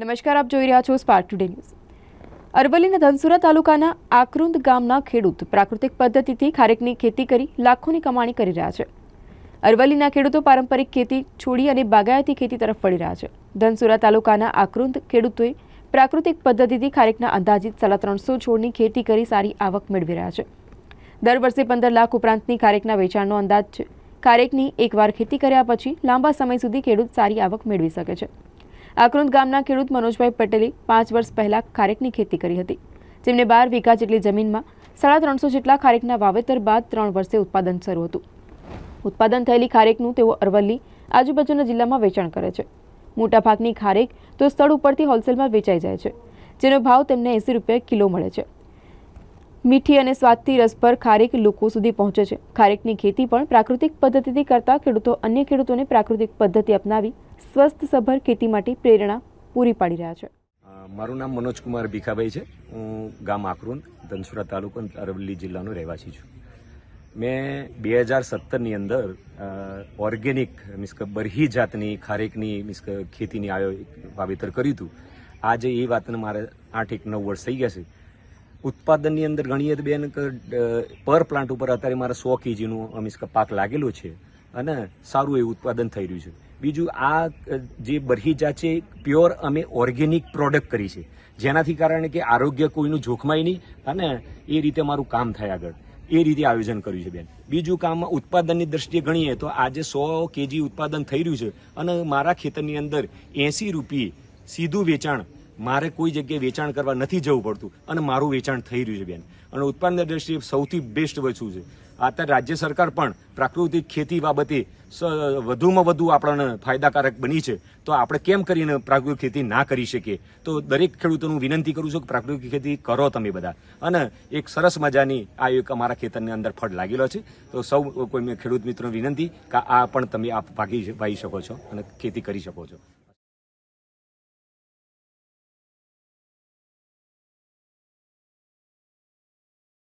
નમસ્કાર, આપ જોઈ રહ્યા છો સ્પાર્ક ટુડે ન્યૂઝ અરવલ્લીના ધનસુરા તાલુકાના આકરુંદ ગામના ખેડૂત પ્રાકૃતિક પદ્ધતિથી ખારેકની ખેતી કરી લાખોની કમાણી કરી રહ્યા છે. અરવલ્લીના ખેડૂતો પારંપરિક ખેતી છોડી અને બાગાયતી ખેતી તરફ વળી રહ્યા છે. ધનસુરા તાલુકાના આકરુંદ ખેડૂતોએ પ્રાકૃતિક પદ્ધતિથી ખારેકના અંદાજિત સાડા ત્રણસો છોડની ખેતી કરી સારી આવક મેળવી રહ્યા છે. દર વર્ષે પંદર લાખ ઉપરાંતની ખારેકના વેચાણનો અંદાજ છે. ખારેકની એકવાર ખેતી કર્યા પછી લાંબા સમય સુધી ખેડૂત સારી આવક મેળવી શકે છે. આકરુંદ ગામના ખેડૂત મનોજભાઈ પટેલે પાંચ વર્ષ પહેલા ખારેકની ખેતી કરી હતી. જેમને બાર વીઘા જેટલી જમીનમાં સાડા ત્રણસો જેટલા ખારેકના વાવેતર બાદ ત્રણ વર્ષે ઉત્પાદન શરૂ હતું. ઉત્પાદન થયેલી ખારેકનું તેઓ અરવલ્લી, આજુબાજુના જિલ્લામાં વેચાણ કરે છે. મોટાભાગની ખારેક તો સ્થળ ઉપરથી હોલસેલમાં વેચાઈ જાય છે, જેનો ભાવ તેમને એંસી રૂપિયા કિલો મળે છે. મીઠી અને સ્વાદથી રસભર ખારેક લોકો સુધી પહોંચે છે. ખારેકની ખેતી પણ પ્રાકૃતિક પદ્ધતિથી કરતા ખેડૂતો અન્ય ખેડૂતોને પ્રાકૃતિક પદ્ધતિ અપનાવી સ્વસ્થ સભર ખેતી માટે પ્રેરણા પૂરી પાડી રહ્યા છે. મારું નામ મનોજકુમાર ભીખાભાઈ છે. હું ગામ આકરુંદ ધનસુરા તાલુકો, અરવલ્લી જિલ્લાનો રહેવાસી છું. મેં બે હજાર સત્તરની અંદર ઓર્ગેનિક મીન્સ કે બરહી જાતની ખારેકની મીન્સ કે ખેતીની વાવેતર કર્યું હતું. આજે એ વાતને મારે આઠ એક નવ વર્ષ થઈ ગયા છે. ઉત્પાદનની અંદર ગણીએ તો બેન પર પ્લાન્ટ ઉપર અત્યારે મારે સો કેજીનું કે પાક લાગેલો છે અને સારું એવું ઉત્પાદન થઈ રહ્યું છે. બીજું આ જે બરહીજા છે પ્યોર અમે ઓર્ગેનિક પ્રોડક્ટ કરી છે, જેનાથી કારણે કે આરોગ્ય કોઈનું જોખમાય નહીં અને એ રીતે મારું કામ થાય આગળ. એ રીતે આયોજન કર્યું છે બેન. બીજું કામ ઉત્પાદનની દ્રષ્ટિએ ગણીએ તો આજે સો કેજી ઉત્પાદન થઈ રહ્યું છે અને મારા ખેતરની અંદર એંસી રૂપિયે સીધું વેચાણ મારે કોઈ જગ્યાએ વેચાણ કરવા નથી જવું પડતું અને મારું વેચાણ થઈ રહ્યું છે બેન. અને ઉત્પાદન દ્રષ્ટિએ સૌથી બેસ્ટ વસ્તુ છે. અત્યારે રાજ્ય સરકાર પણ પ્રાકૃતિક ખેતી બાબતે વધુમાં વધુ આપણને ફાયદાકારક બની છે. તો આપણે કેમ કરીને પ્રાકૃતિક ખેતી ના કરી શકીએ? તો દરેક ખેડૂતોનું વિનંતી કરું છું કે પ્રાકૃતિક ખેતી કરો તમે બધા. અને એક સરસ મજાની આ એક અમારા ખેતરની અંદર ફળ લાગેલો છે. તો સૌ કોઈ ખેડૂત મિત્રોને વિનંતી કે આ પણ તમે આ ભાગી શકો છો અને ખેતી કરી શકો છો.